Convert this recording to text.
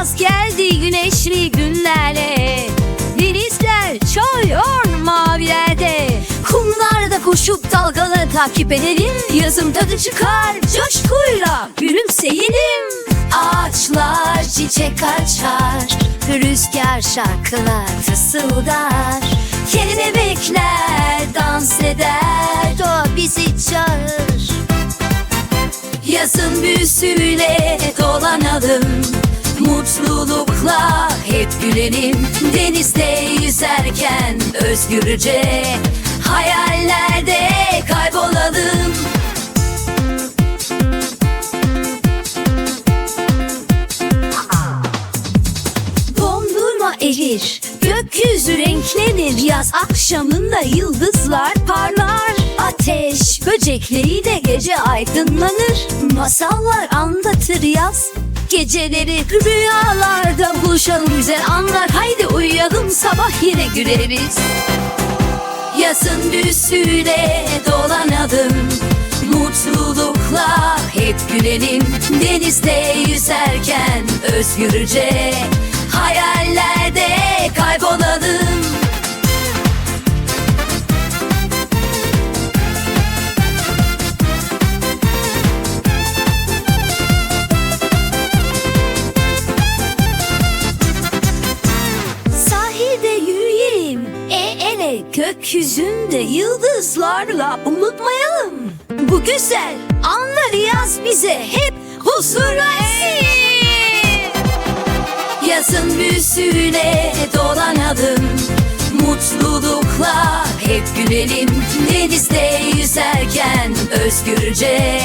Yaz geldi güneşli günlerle Denizler çağırıyor mavilerde. Kumlarda koşup dalgaları takip edelim. Yazın tadı çıkar coşkuyla. Gülümseyelim. Ağaçlar çiçek açar. Rüzgar şarkılar fısıldar. Kelebekler dans eder. Doğa bizi çağır Yazın büyüsüyle dolanalım. Mutlulukla hep gülelim Denizde yüzerken özgürce Hayallerde kaybolalım Dondurma erir, gökyüzü renklenir. Yaz akşamında yıldızlar parlar. Ateş böcekleriyle gece aydınlanır. Masallar anlatır yaz Geceleri rüyalarda buluşalım güzel anlar. Haydi uyuyalım sabah yine güleriz. Yazın büyüsüyle dolanalım Mutlulukla hep gülelim. Denizde yüzerken özgürce Ele gökyüzünde yıldızlarla unutmayalım. Bu güzel anları yaz bize hep huzur versin. Yazın büyüsüyle dolanalım. Mutlulukla hep gülelim. Denizde yüzerken özgürce